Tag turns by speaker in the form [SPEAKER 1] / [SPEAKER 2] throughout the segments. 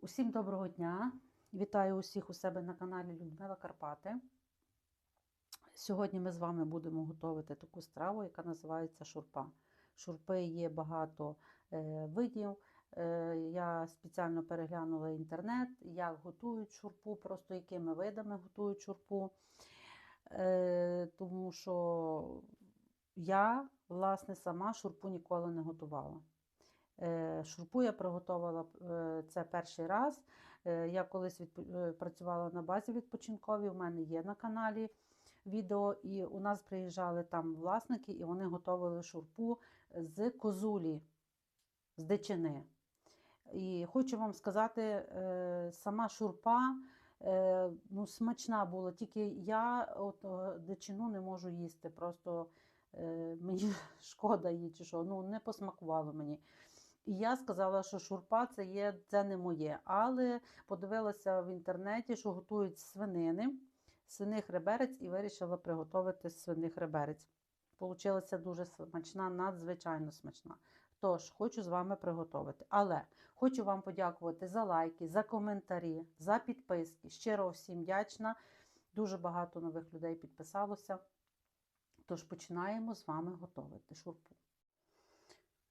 [SPEAKER 1] Усім доброго дня! Вітаю усіх у себе на каналі Людмила Карпати. Сьогодні ми з вами будемо готувати таку страву, яка називається шурпа. Шурпи є багато е, видів. Е, я спеціально переглянула інтернет, як готують шурпу, просто якими видами готують шурпу. Е, тому що я, власне, сама шурпу ніколи не готувала. Е, Шурпу я приготувала е, це перший раз. Е, Я колись працювала на базі відпочинковій, у мене є на каналі відео, і у нас приїжджали там власники, і вони готували шурпу з козулі, з дичини. І хочу вам сказати, сама шурпа ну, смачна була, тільки я от, дичину не можу їсти. Просто мені шкода її чи що, ну не посмакувало мені. І я сказала, що шурпа це є, це не моє. Але подивилася в інтернеті, що готують свинини, свиних реберець, і вирішила приготувати свиних реберець. Получилася дуже смачна, надзвичайно смачна. Тож, хочу з вами приготувати. Але хочу вам подякувати за лайки, за коментарі, за підписки. Щиро всім вдячна. Дуже багато нових людей підписалося. Тож починаємо з вами готувати шурпу.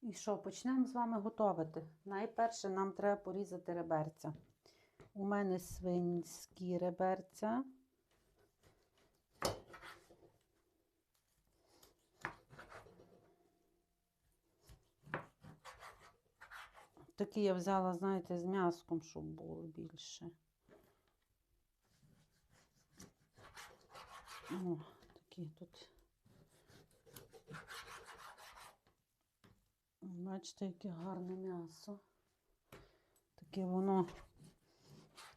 [SPEAKER 1] І що, почнемо з вами готувати. Найперше нам треба порізати реберця. У мене свинські реберця. Такі я взяла, знаєте, з м'яском, щоб було більше. О, такі тут. Бачите, яке гарне м'ясо. Таке воно.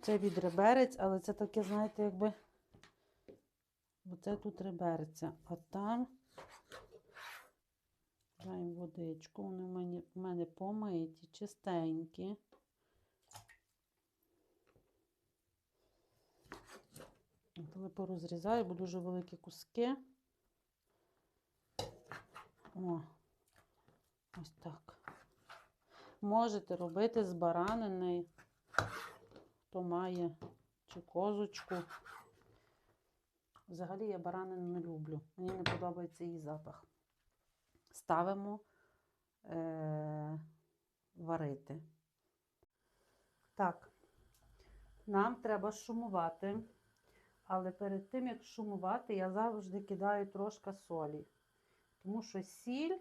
[SPEAKER 1] Це від реберець, але це таке, знаєте, якби. Оце тут реберця, а там даємо водичку. Вони в мене, в мене помиті, чистенькі. Коли порозрізаю, бо дуже великі куски. О, ось так. Можете робити з баранини, хто має чи козочку. Взагалі я баранину не люблю. Мені не подобається її запах. Ставимо е- варити. Так, нам треба шумувати. Але перед тим, як шумувати, я завжди кидаю трошки солі. Тому що сіль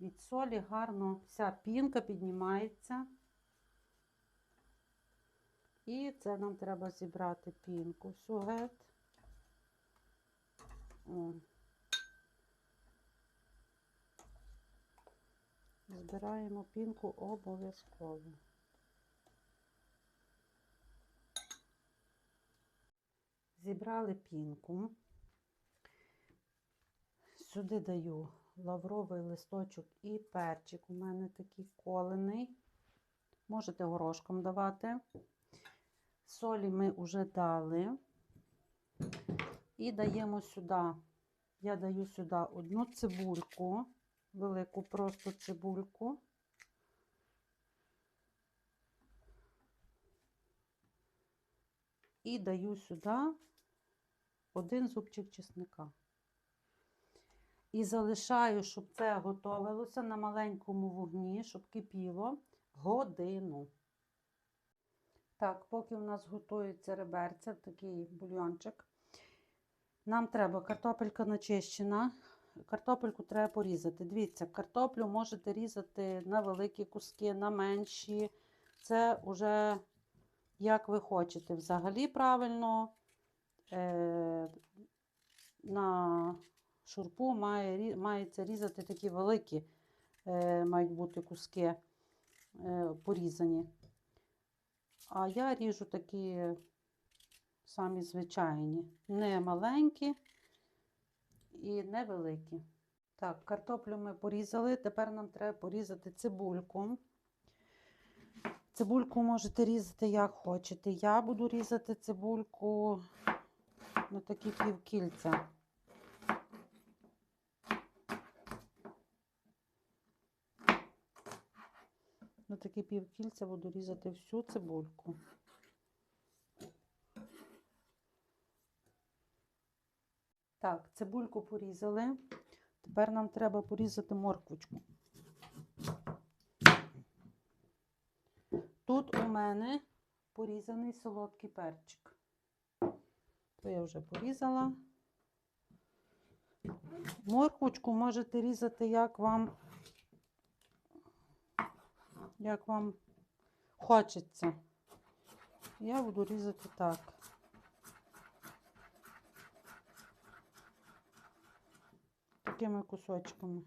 [SPEAKER 1] від солі гарно вся пінка піднімається. І це нам треба зібрати пінку всю геть. О. Збираємо пінку обов'язково. Зібрали пінку. Сюди даю лавровий листочок і перчик. У мене такий колений. Можете горошком давати. Солі ми вже дали. І даємо сюди, я даю сюди одну цибульку, велику просто цибульку. І даю сюди один зубчик чесника. І залишаю, щоб це готовилося на маленькому вогні, щоб кипіло годину. Так, поки у нас готується реберця, такий бульйончик. Нам треба картопелька начищена. Картопельку треба порізати. Дивіться, картоплю можете різати на великі куски, на менші. Це вже як ви хочете. Взагалі правильно е, на шурпу має, мається різати такі великі, е, мають бути куски е, порізані. А я ріжу такі самі звичайні, не маленькі і не великі. Так, картоплю ми порізали. Тепер нам треба порізати цибульку. Цибульку можете різати як хочете. Я буду різати цибульку на такі півкільця. Такі півкільця буду різати всю цибульку. Так, цибульку порізали. Тепер нам треба порізати морквочку. Тут у мене порізаний солодкий перчик. То я вже порізала. Морквочку можете різати, як вам, як вам хочеться. Я буду різати так. Такими кусочками.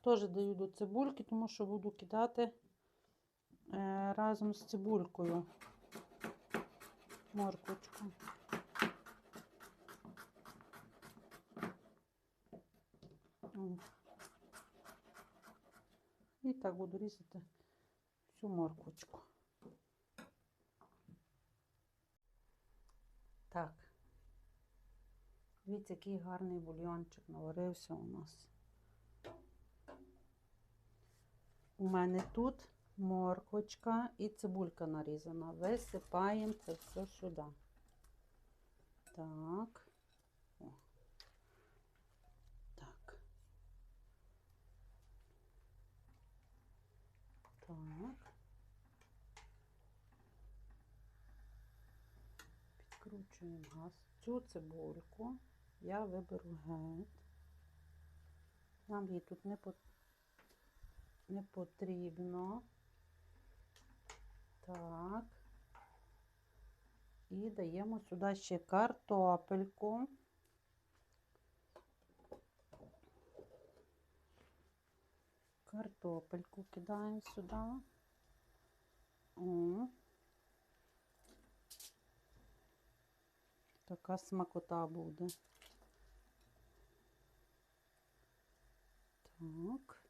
[SPEAKER 1] Теж даю до цибульки, тому що буду кидати е, разом з цибулькою морквочку. О. І так буду різати всю морквочку. Так. Дивіться, який гарний бульйончик наварився у нас. У мене тут морквочка і цибулька нарізана. Висипаємо це все сюди. Так. О. Так. Так. Підкручуємо газ. Цю цибульку я виберу геть. Нам її тут не, по... не потрібно. Так. І даємо сюди ще картопельку. Картопельку кидаємо сюди. О. Така смакота буде. Так.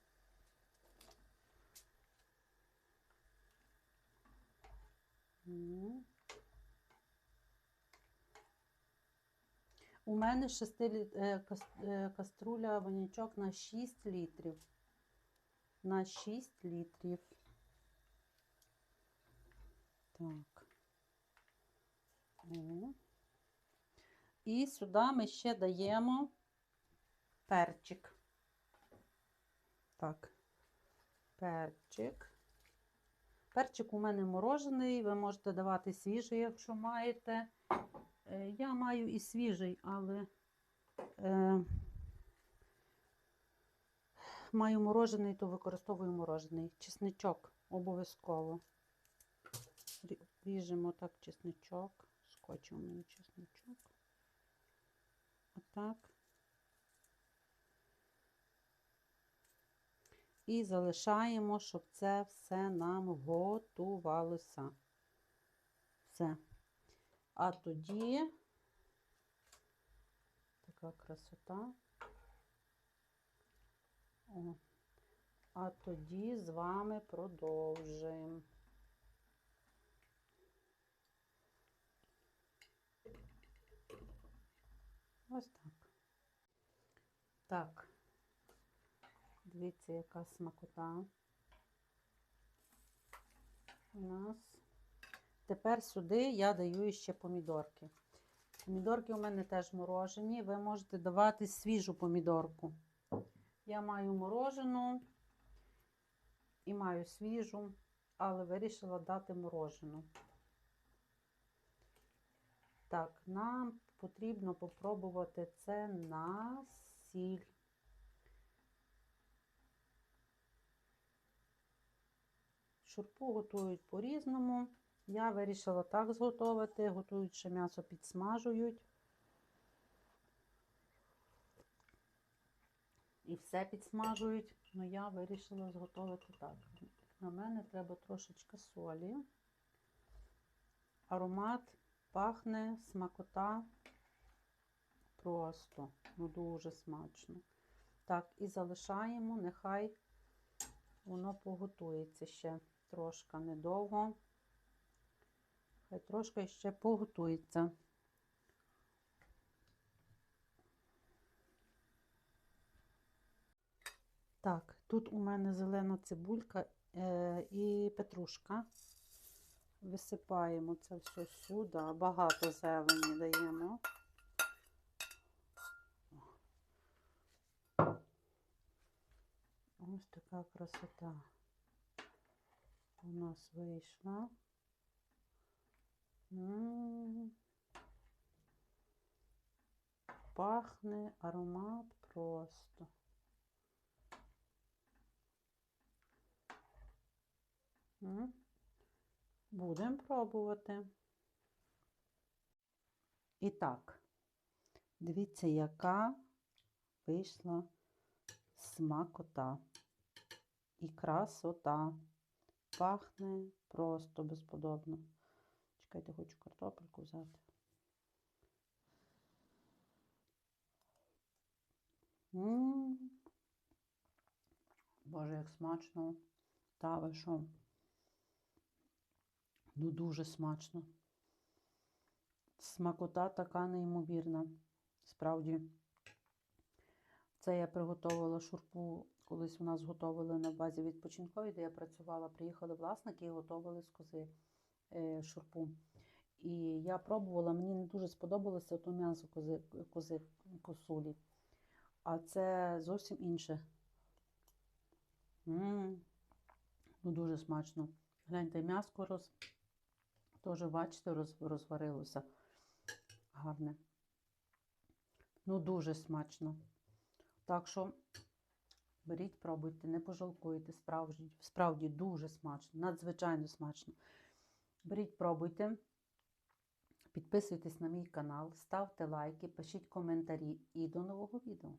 [SPEAKER 1] У мене 6 літ... е, е, каструля ванічок на 6 літрів. На 6 літрів. Так. О. І сюди ми ще даємо перчик. Так, перчик. Перчик у мене морожений, ви можете давати свіжий, якщо маєте. Е, Я маю і свіжий, але е, маю морожений, то використовую морожений. Чесничок обов'язково. Ріжемо так чесничок. Скотчем у мене чесничок. Отак. І залишаємо, щоб це все нам готувалося. Все. А тоді така красота. О. А тоді з вами продовжуємо. Ось так. Так. Дивіться, яка смакота у нас. Тепер сюди я даю ще помідорки. Помідорки у мене теж морожені. Ви можете давати свіжу помідорку. Я маю морожену і маю свіжу, але вирішила дати морожену. Так, нам потрібно попробувати це на сіль. Шурпу готують по-різному. Я вирішила так зготувати. Готують ще м'ясо підсмажують. І все підсмажують. Ну я вирішила зготувати так. На мене треба трошечки солі. Аромат пахне, смакота. Просто, ну дуже смачно. Так, і залишаємо, нехай воно поготується ще трошки недовго. Хай трошки ще поготується. Так, Тут у мене зелена цибулька е, і петрушка. Висипаємо це все сюди. Багато зелені даємо. Ось така красота у нас вийшла. Пахне аромат просто. М. Будемо пробувати. І так, дивіться, яка вийшла смакота і красота. Пахне просто безподобно. Чекайте, хочу картопельку взяти. М. Боже, як смачно. Та ви що? Ну, дуже смачно. Смакота така неймовірна. Справді. Це я приготувала шурпу, колись у нас готували на базі відпочинковій, де я працювала. Приїхали власники і готували з кози е, шурпу. І я пробувала, мені не дуже сподобалося то м'ясо кози, кози косулі. А це зовсім інше. м Ну, дуже смачно. Гляньте, м'яско роз... теж, бачите, роз... розварилося. Гарне. Ну, дуже смачно. Так що беріть, пробуйте, не пожалкуєте. Справді, справді дуже смачно, надзвичайно смачно. Беріть, пробуйте. Підписуйтесь на мій канал, ставте лайки, пишіть коментарі і до нового відео.